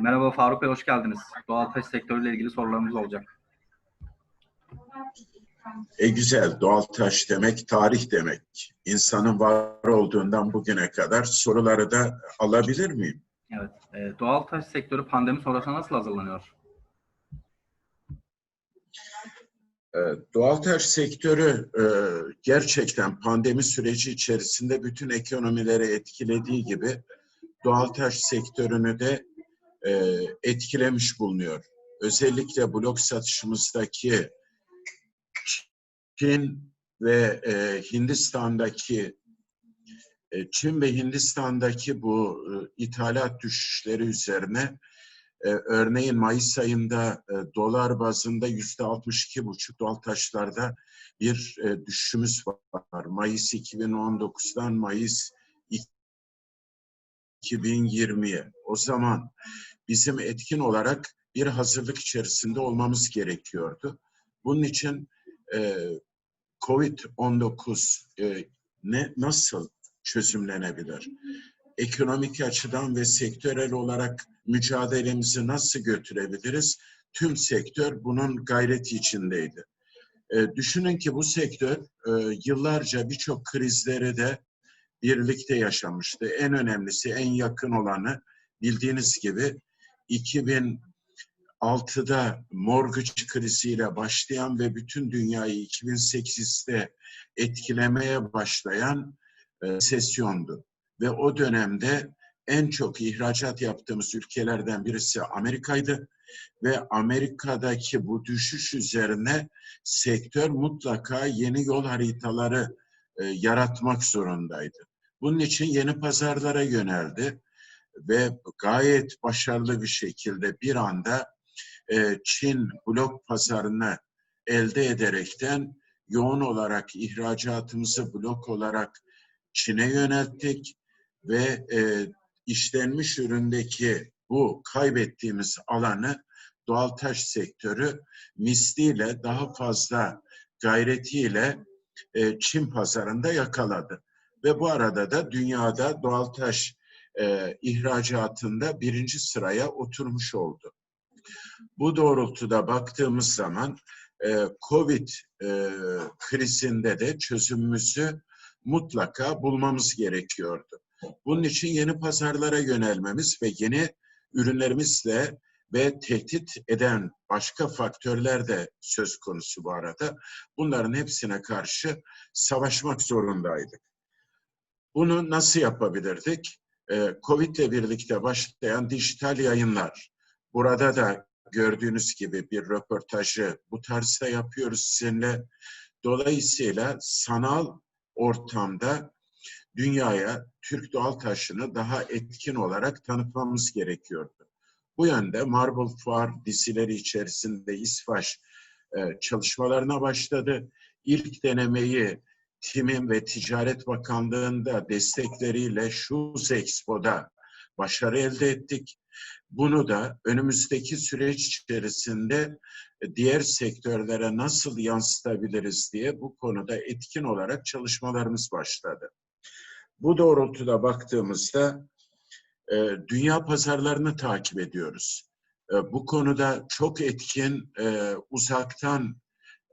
Merhaba Faruk Bey, hoş geldiniz. Doğal taş sektörüyle ilgili sorularımız olacak. E güzel, doğal taş demek, tarih demek. İnsanın var olduğundan bugüne kadar soruları da alabilir miyim? Evet, e, doğal taş sektörü pandemi sonrasında nasıl hazırlanıyor? E, doğal taş sektörü e, gerçekten pandemi süreci içerisinde bütün ekonomileri etkilediği gibi doğal taş sektörünü de e, etkilemiş bulunuyor. Özellikle blok satışımızdaki Çin ve e, Hindistan'daki e, Çin ve Hindistan'daki bu ithalat düşüşleri üzerine örneğin Mayıs ayında dolar bazında yüzde 62 buçuk doğal taşlarda bir e, düşüşümüz var. Mayıs 2019'dan Mayıs 2020'ye. O zaman bizim etkin olarak bir hazırlık içerisinde olmamız gerekiyordu. Bunun için e, COVID-19 e, ne nasıl çözümlenebilir? Ekonomik açıdan ve sektörel olarak mücadelemizi nasıl götürebiliriz? Tüm sektör bunun gayreti içindeydi. E, düşünün ki bu sektör e, yıllarca birçok krizleri de birlikte yaşamıştı. En önemlisi, en yakın olanı bildiğiniz gibi 2006'da mortgage kriziyle başlayan ve bütün dünyayı 2008'de etkilemeye başlayan e, sesyondu. Ve o dönemde en çok ihracat yaptığımız ülkelerden birisi Amerika'ydı. Ve Amerika'daki bu düşüş üzerine sektör mutlaka yeni yol haritaları e, yaratmak zorundaydı. Bunun için yeni pazarlara yöneldi ve gayet başarılı bir şekilde bir anda e, Çin blok pazarını elde ederekten yoğun olarak ihracatımızı blok olarak Çin'e yönelttik ve e, işlenmiş üründeki bu kaybettiğimiz alanı doğal taş sektörü misliyle daha fazla gayretiyle e, Çin pazarında yakaladı. Ve bu arada da dünyada doğal taş e, ihracatında birinci sıraya oturmuş oldu. Bu doğrultuda baktığımız zaman e, Covid e, krizinde de çözümümüzü mutlaka bulmamız gerekiyordu. Bunun için yeni pazarlara yönelmemiz ve yeni ürünlerimizle ve tehdit eden başka faktörler de söz konusu bu arada. Bunların hepsine karşı savaşmak zorundaydık. Bunu nasıl yapabilirdik? Ee, Covid ile birlikte başlayan dijital yayınlar. Burada da gördüğünüz gibi bir röportajı bu tarzda yapıyoruz sizinle. Dolayısıyla sanal ortamda dünyaya Türk doğal taşını daha etkin olarak tanıtmamız gerekiyordu. Bu yönde Marble Fuar dizileri içerisinde İSFAŞ e, çalışmalarına başladı. İlk denemeyi TİM'in ve Ticaret Bakanlığı'nda destekleriyle Shoes Expo'da başarı elde ettik. Bunu da önümüzdeki süreç içerisinde diğer sektörlere nasıl yansıtabiliriz diye bu konuda etkin olarak çalışmalarımız başladı. Bu doğrultuda baktığımızda e, dünya pazarlarını takip ediyoruz. E, bu konuda çok etkin e, uzaktan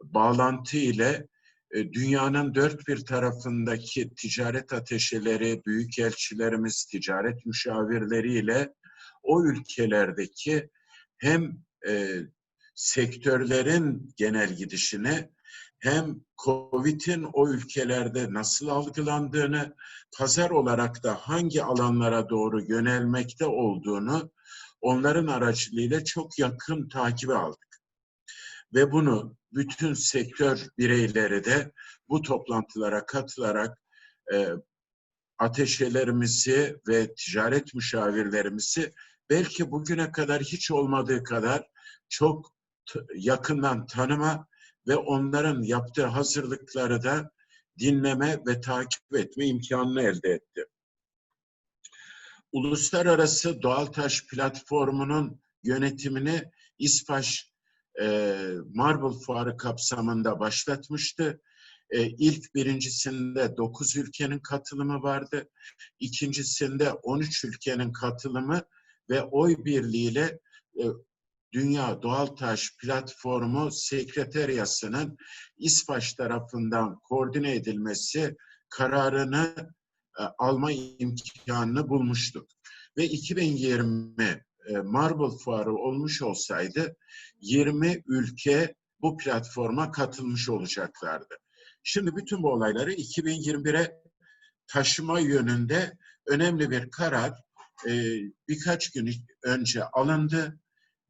bağlantı ile e, dünyanın dört bir tarafındaki ticaret ateşeleri, büyükelçilerimiz, ticaret müşavirleriyle o ülkelerdeki hem e, sektörlerin genel gidişini hem Covid'in o ülkelerde nasıl algılandığını, pazar olarak da hangi alanlara doğru yönelmekte olduğunu onların aracılığıyla çok yakın takibe aldık. Ve bunu bütün sektör bireyleri de bu toplantılara katılarak e, ateşelerimizi ve ticaret müşavirlerimizi belki bugüne kadar hiç olmadığı kadar çok yakından tanıma ve onların yaptığı hazırlıkları da dinleme ve takip etme imkanını elde etti. Uluslararası Doğal Taş Platformu'nun yönetimini İSPAŞ e, Marble Fuarı kapsamında başlatmıştı. E, ilk birincisinde 9 ülkenin katılımı vardı. İkincisinde 13 ülkenin katılımı ve oy birliğiyle e, Dünya Doğal Taş Platformu Sekreteriyası'nın İSPAŞ tarafından koordine edilmesi kararını e, alma imkanını bulmuştuk. Ve 2020 e, Marble Fuarı olmuş olsaydı 20 ülke bu platforma katılmış olacaklardı. Şimdi bütün bu olayları 2021'e taşıma yönünde önemli bir karar e, birkaç gün önce alındı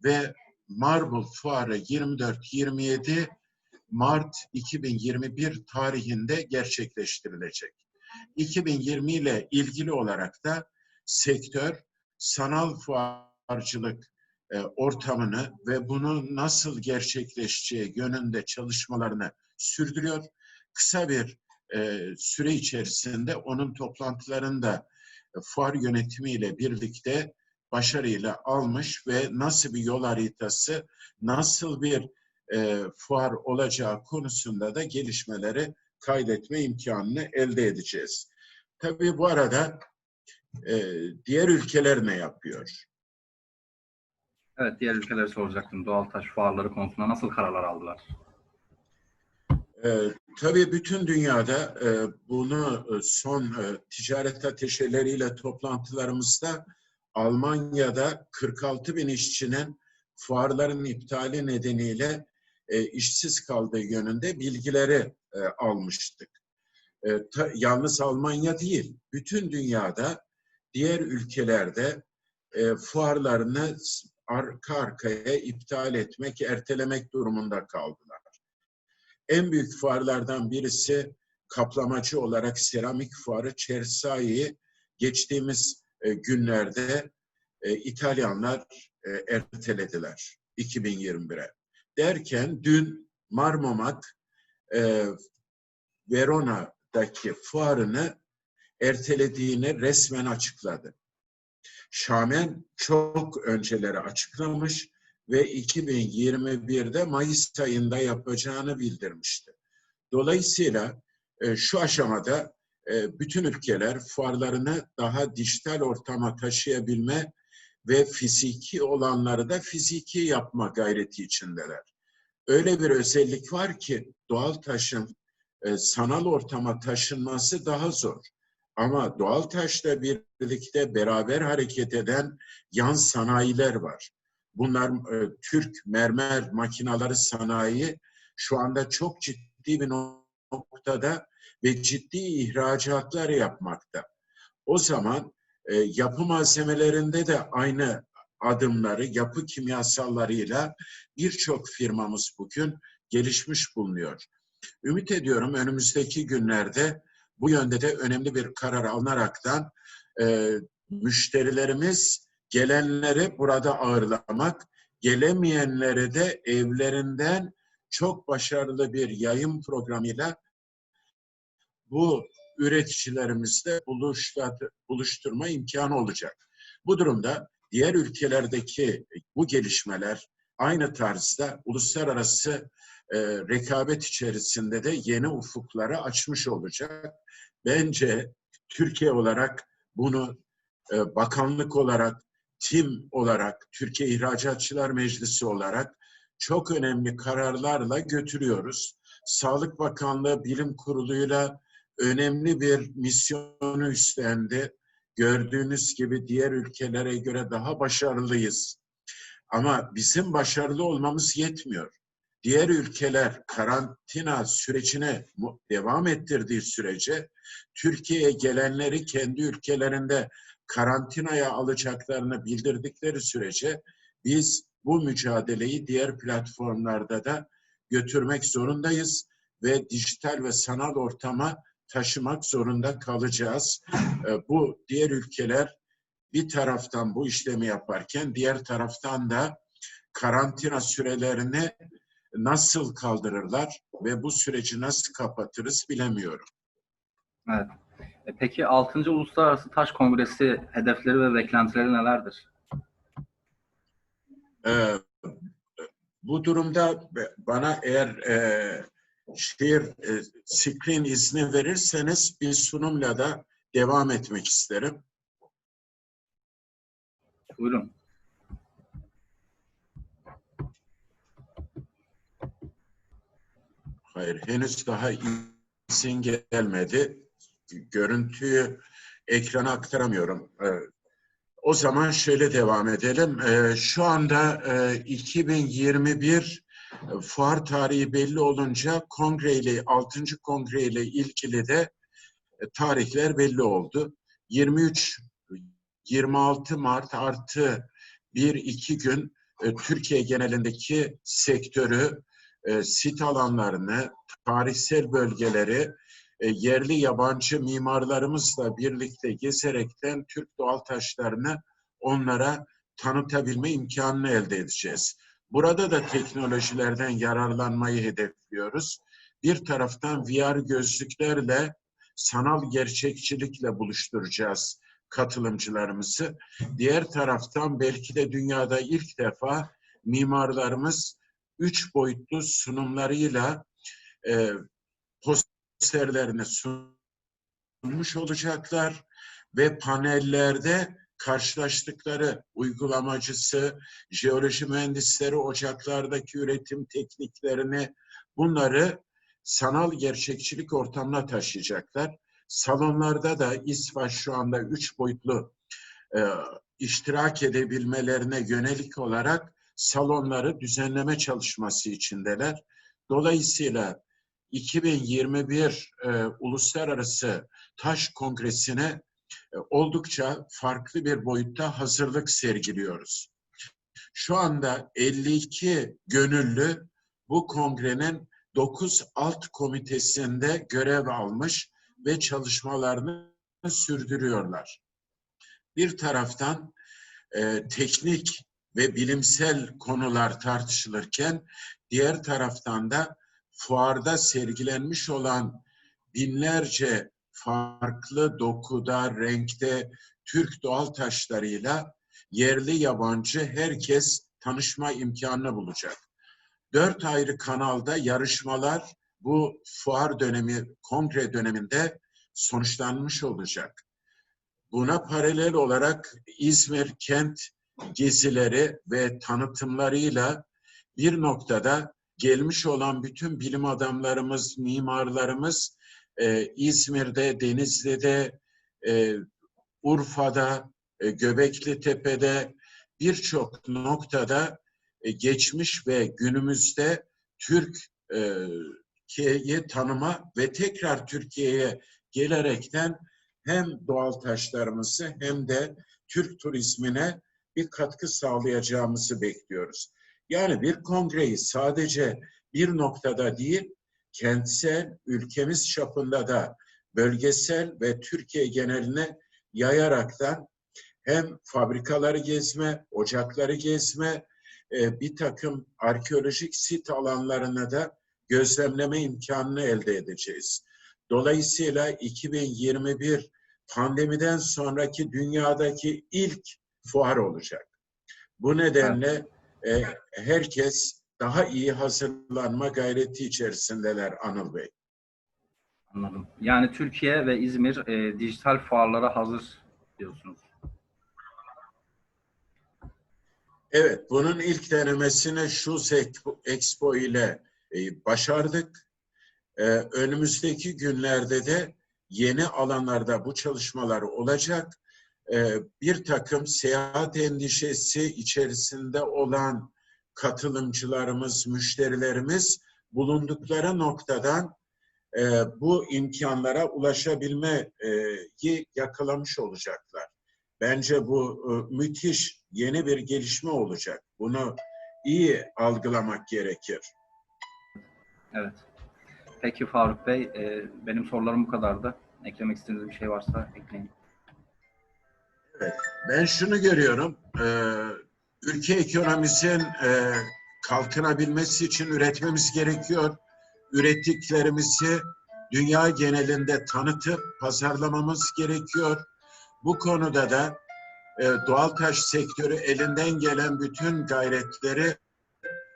ve Marble Fuarı 24-27 Mart 2021 tarihinde gerçekleştirilecek. 2020 ile ilgili olarak da sektör sanal fuarcılık e, ortamını ve bunun nasıl gerçekleşeceği yönünde çalışmalarını sürdürüyor. Kısa bir e, süre içerisinde onun toplantılarını da e, fuar yönetimiyle birlikte başarıyla almış ve nasıl bir yol haritası, nasıl bir e, fuar olacağı konusunda da gelişmeleri kaydetme imkanını elde edeceğiz. Tabii bu arada e, diğer ülkeler ne yapıyor? Evet, diğer ülkeleri soracaktım. Doğal taş fuarları konusunda nasıl kararlar aldılar? E, tabii bütün dünyada e, bunu e, son e, ticaret ateşeleriyle toplantılarımızda Almanya'da 46 bin işçinin fuarların iptali nedeniyle e, işsiz kaldığı yönünde bilgileri e, almıştık. E, ta, yalnız Almanya değil, bütün dünyada diğer ülkelerde e, fuarlarını arka arkaya iptal etmek, ertelemek durumunda kaldılar. En büyük fuarlardan birisi kaplamacı olarak seramik fuarı Cersai'yi geçtiğimiz e, günlerde e, İtalyanlar e, ertelediler 2021'e. Derken dün Marmomat e, Verona'daki fuarını ertelediğini resmen açıkladı. Şamen çok önceleri açıklamış ve 2021'de Mayıs ayında yapacağını bildirmişti. Dolayısıyla e, şu aşamada e, bütün ülkeler fuarlarını daha dijital ortama taşıyabilme ve fiziki olanları da fiziki yapma gayreti içindeler. Öyle bir özellik var ki doğal taşın e, sanal ortama taşınması daha zor. Ama doğal taşla birlikte beraber hareket eden yan sanayiler var. Bunlar e, Türk mermer makinaları sanayi şu anda çok ciddi bir noktada ve ciddi ihracatlar yapmakta. O zaman e, yapı malzemelerinde de aynı adımları yapı kimyasallarıyla birçok firmamız bugün gelişmiş bulunuyor. Ümit ediyorum önümüzdeki günlerde bu yönde de önemli bir karar alınaraktan e, müşterilerimiz gelenleri burada ağırlamak, gelemeyenleri de evlerinden çok başarılı bir yayın programıyla bu üreticilerimizle buluşturma imkanı olacak. Bu durumda diğer ülkelerdeki bu gelişmeler aynı tarzda uluslararası e, rekabet içerisinde de yeni ufukları açmış olacak. Bence Türkiye olarak bunu e, bakanlık olarak, tim olarak, Türkiye İhracatçılar Meclisi olarak çok önemli kararlarla götürüyoruz. Sağlık Bakanlığı Bilim Kurulu'yla önemli bir misyonu üstlendi. Gördüğünüz gibi diğer ülkelere göre daha başarılıyız. Ama bizim başarılı olmamız yetmiyor. Diğer ülkeler karantina sürecine devam ettirdiği sürece Türkiye'ye gelenleri kendi ülkelerinde karantinaya alacaklarını bildirdikleri sürece biz bu mücadeleyi diğer platformlarda da götürmek zorundayız ve dijital ve sanal ortama taşımak zorunda kalacağız. Ee, bu diğer ülkeler bir taraftan bu işlemi yaparken diğer taraftan da karantina sürelerini nasıl kaldırırlar ve bu süreci nasıl kapatırız bilemiyorum. Evet. E, Peki 6. Uluslararası Taş Kongresi hedefleri ve beklentileri nelerdir? Ee, bu durumda bana eğer e, şehir e, screen izni verirseniz bir sunumla da devam etmek isterim. Buyurun. Hayır, henüz daha isim gelmedi. Görüntüyü ekrana aktaramıyorum. Ee, O zaman şöyle devam edelim. Ee, Şu anda e, 2021 e, fuar tarihi belli olunca kongreyle, 6. kongreyle ilgili de e, tarihler belli oldu. 23 26 Mart artı bir iki gün e, Türkiye genelindeki sektörü, e, sit alanlarını, tarihsel bölgeleri e, yerli yabancı mimarlarımızla birlikte gezerekten Türk doğal taşlarını onlara tanıtabilme imkanını elde edeceğiz. Burada da teknolojilerden yararlanmayı hedefliyoruz. Bir taraftan VR gözlüklerle sanal gerçekçilikle buluşturacağız katılımcılarımızı. Diğer taraftan belki de dünyada ilk defa mimarlarımız üç boyutlu sunumlarıyla e, posterlerini sunmuş olacaklar ve panellerde karşılaştıkları uygulamacısı, jeoloji mühendisleri ocaklardaki üretim tekniklerini bunları sanal gerçekçilik ortamına taşıyacaklar. Salonlarda da İSVAŞ şu anda üç boyutlu e, iştirak edebilmelerine yönelik olarak salonları düzenleme çalışması içindeler. Dolayısıyla 2021 e, Uluslararası Taş Kongresi'ne e, oldukça farklı bir boyutta hazırlık sergiliyoruz. Şu anda 52 gönüllü bu kongrenin 9 alt komitesinde görev almış ve çalışmalarını sürdürüyorlar. Bir taraftan e, teknik ve bilimsel konular tartışılırken diğer taraftan da fuarda sergilenmiş olan binlerce farklı dokuda, renkte Türk doğal taşlarıyla yerli yabancı herkes tanışma imkanını bulacak. Dört ayrı kanalda yarışmalar bu fuar dönemi, kongre döneminde sonuçlanmış olacak. Buna paralel olarak İzmir kent gezileri ve tanıtımlarıyla bir noktada gelmiş olan bütün bilim adamlarımız, mimarlarımız e, İzmir'de, Denizli'de, e, Urfa'da, e, Göbekli Tepe'de birçok noktada e, geçmiş ve günümüzde Türkiye'yi tanıma ve tekrar Türkiye'ye gelerekten hem doğal taşlarımızı hem de Türk turizmine bir katkı sağlayacağımızı bekliyoruz. Yani bir kongreyi sadece bir noktada değil, kentsel, ülkemiz çapında da bölgesel ve Türkiye geneline yayaraktan hem fabrikaları gezme, ocakları gezme, e, bir takım arkeolojik sit alanlarını da gözlemleme imkanını elde edeceğiz. Dolayısıyla 2021 pandemiden sonraki dünyadaki ilk fuar olacak. Bu nedenle e, herkes daha iyi hazırlanma gayreti içerisindeler Anıl Bey. Anladım. Yani Türkiye ve İzmir e, dijital fuarlara hazır diyorsunuz. Evet, bunun ilk denemesini şu Expo ile e, başardık. E, önümüzdeki günlerde de yeni alanlarda bu çalışmalar olacak. E, bir takım seyahat endişesi içerisinde olan katılımcılarımız, müşterilerimiz bulundukları noktadan e, bu imkanlara ulaşabilmeyi yakalamış olacaklar. Bence bu e, müthiş yeni bir gelişme olacak. Bunu iyi algılamak gerekir. Evet. Peki Faruk Bey, benim sorularım bu kadardı. Eklemek istediğiniz bir şey varsa ekleyin. Ben şunu görüyorum. E, ülke ekonomisinin e, kalkınabilmesi için üretmemiz gerekiyor. Ürettiklerimizi dünya genelinde tanıtıp pazarlamamız gerekiyor. Bu konuda da e, doğal taş sektörü elinden gelen bütün gayretleri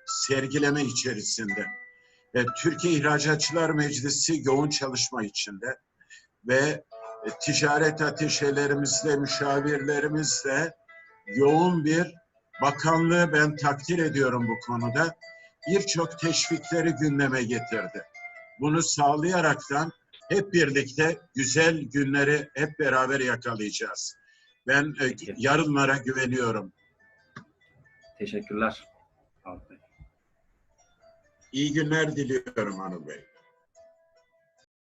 sergileme içerisinde. Türkiye İhracatçılar Meclisi yoğun çalışma içinde ve ticaret ateşelerimizle, müşavirlerimizle yoğun bir bakanlığı ben takdir ediyorum bu konuda. Birçok teşvikleri gündeme getirdi. Bunu sağlayaraktan hep birlikte güzel günleri hep beraber yakalayacağız. Ben e, Peki. yarınlara güveniyorum. Teşekkürler Bey. İyi günler diliyorum Anıl Bey.